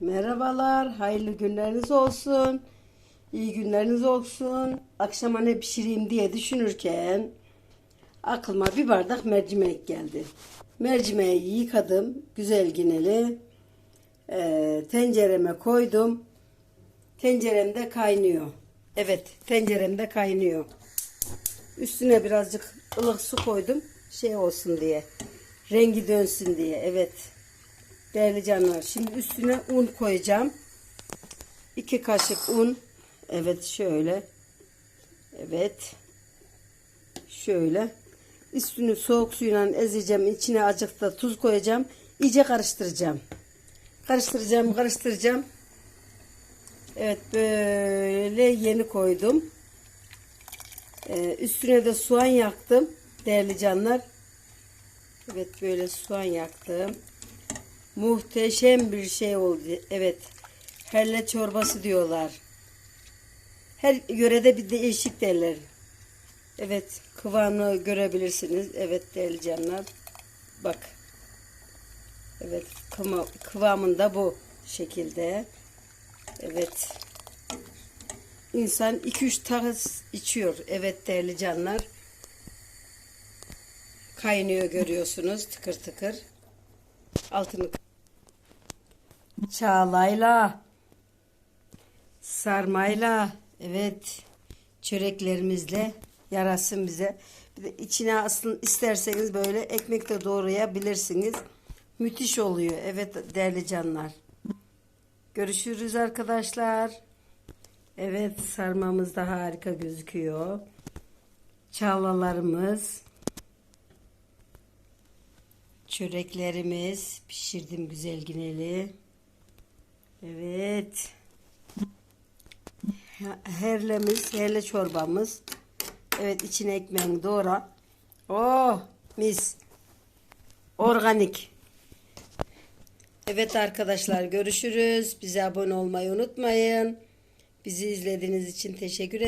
Merhabalar, hayırlı günleriniz olsun. İyi günleriniz olsun. Akşama ne pişireyim diye düşünürken aklıma bir bardak mercimek geldi. Mercimeği yıkadım, güzel gineli. Ee, tencereme koydum. Tenceremde kaynıyor. Evet, tenceremde kaynıyor. Üstüne birazcık ılık su koydum. Şey olsun diye. Rengi dönsün diye. Evet. Değerli canlar. Şimdi üstüne un koyacağım. 2 kaşık un. Evet şöyle. Evet. Şöyle. Üstünü soğuk suyla ezeceğim. İçine azıcık tuz koyacağım. İyice karıştıracağım. Karıştıracağım, karıştıracağım. Evet böyle yeni koydum. Ee, üstüne de soğan yaktım. Değerli canlar. Evet böyle soğan yaktım. Muhteşem bir şey oldu. Evet. Helle çorbası diyorlar. Her yörede bir değişik derler. Evet. Kıvamını görebilirsiniz. Evet değerli canlar. Bak. Evet. Kıva, kıvamında bu şekilde. Evet. İnsan 2-3 tas içiyor. Evet değerli canlar. Kaynıyor görüyorsunuz tıkır tıkır. Altını çağlayla sarmayla evet çöreklerimizle yarasın bize. Bir de içine aslında isterseniz böyle ekmek de doğrayabilirsiniz. Müthiş oluyor. Evet değerli canlar. Görüşürüz arkadaşlar. Evet sarmamız da harika gözüküyor. Çağlalarımız. Çöreklerimiz pişirdim güzel gineli. Evet. Herlemiz, herle çorbamız. Evet içine ekmeğini doğra. Oh mis. Organik. Evet arkadaşlar görüşürüz. Bize abone olmayı unutmayın. Bizi izlediğiniz için teşekkür ederim.